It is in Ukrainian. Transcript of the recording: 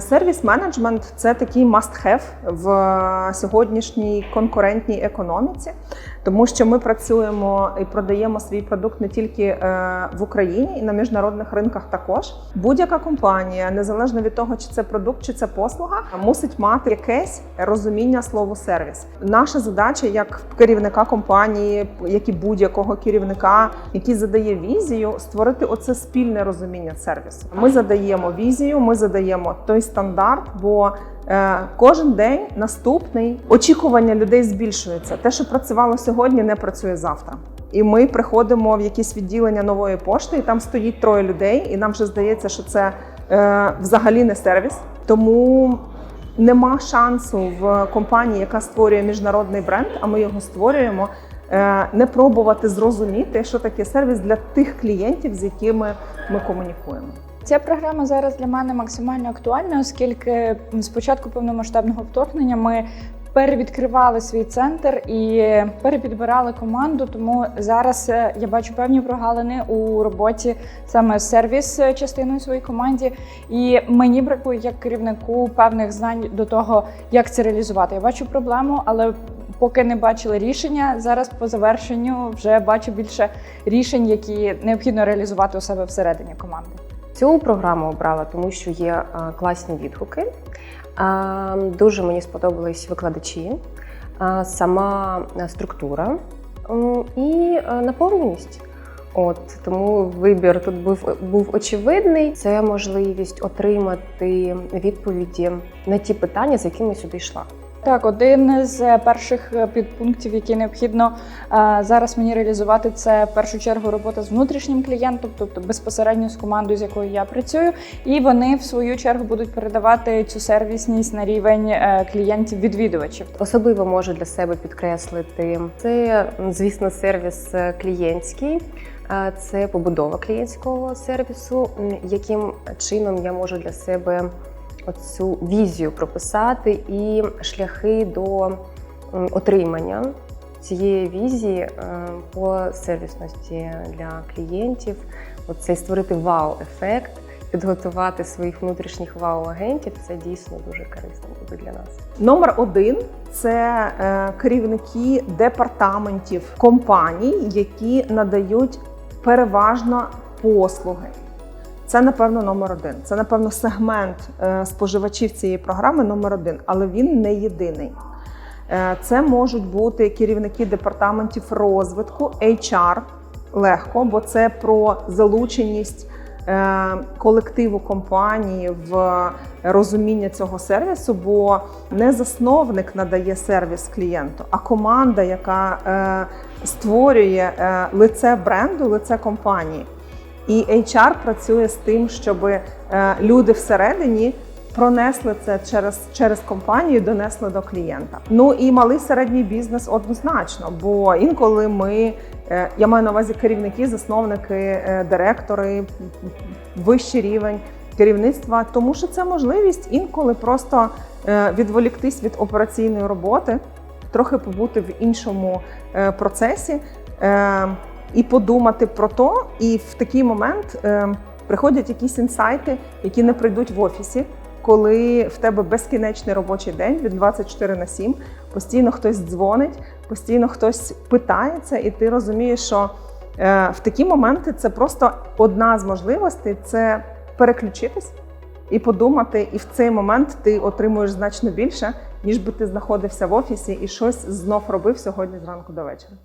Сервіс менеджмент це такий must-have в сьогоднішній конкурентній економіці, тому що ми працюємо і продаємо свій продукт не тільки е, в Україні і на міжнародних ринках також. Будь-яка компанія, незалежно від того, чи це продукт, чи це послуга, мусить мати якесь розуміння слову сервіс. Наша задача як керівника компанії, як і будь-якого керівника, який задає візію, створити оце спільне розуміння сервісу. Ми задаємо візію, ми задаємо той стандарт, бо е, кожен день наступний очікування людей збільшується. Те, що працювало сьогодні, не працює завтра. І ми приходимо в якісь відділення нової пошти, і там стоїть троє людей, і нам вже здається, що це е, взагалі не сервіс. Тому нема шансу в компанії, яка створює міжнародний бренд, а ми його створюємо. е, Не пробувати зрозуміти, що таке сервіс для тих клієнтів, з якими ми комунікуємо. Ця програма зараз для мене максимально актуальна, оскільки з початку повномасштабного вторгнення ми перевідкривали свій центр і перепідбирали команду. Тому зараз е, я бачу певні прогалини у роботі саме сервіс е, частиною своїй команді. І мені бракує як керівнику певних знань до того, як це реалізувати. Я бачу проблему, але поки не бачили рішення. Зараз по завершенню вже бачу більше рішень, які необхідно реалізувати у себе всередині команди. Цю програму обрала, тому що є е, класні відгуки. Е, Дуже мені сподобались викладачі, е, сама структура і наповненість. От тому вибір тут був, був очевидний. Це можливість отримати відповіді на ті питання, з якими сюди йшла. Так, один з перших підпунктів, які необхідно е, зараз мені реалізувати, це в першу чергу робота з внутрішнім клієнтом, тобто безпосередньо з командою, з якою я працюю, і вони в свою чергу будуть передавати цю сервісність на рівень е, клієнтів-відвідувачів. Особливо можу для себе підкреслити це, звісно, сервіс е, клієнтський. Е, Це побудова клієнтського сервісу, яким чином я можу для себе цю візію прописати і шляхи до отримання цієї візії е, по сервісності для клієнтів. Оцей створити вау-ефект, підготувати своїх внутрішніх вау-агентів це дійсно дуже корисно буде для нас. Номер один це е, керівники департаментів компаній, які надають переважно послуги. Це, напевно, номер один. Це, напевно, сегмент е, споживачів цієї програми номер один, але він не єдиний. Е, Це можуть бути керівники департаментів розвитку, HR легко, бо це про залученість е, колективу компанії в розуміння цього сервісу, бо не засновник надає сервіс клієнту, а команда, яка створює лице бренду, лице компанії. І HR працює з тим, щоб е, люди всередині пронесли це через, через компанію, донесли до клієнта. Ну і малий середній бізнес однозначно, бо інколи ми, е, я маю на увазі керівники, засновники, е, директори, вищий рівень керівництва, тому що це можливість інколи просто відволіктись від операційної роботи, трохи побути в іншому процесі. І подумати про то, і в такий момент е, приходять якісь інсайти, які не прийдуть в офісі, коли в тебе безкінечний робочий день від 24 на 7, постійно хтось дзвонить, постійно хтось питається, і ти розумієш, що е, в такі моменти це просто одна з можливостей це переключитись і подумати, і в цей момент ти отримуєш значно більше, ніж би ти знаходився в офісі і щось знов робив сьогодні зранку до вечора.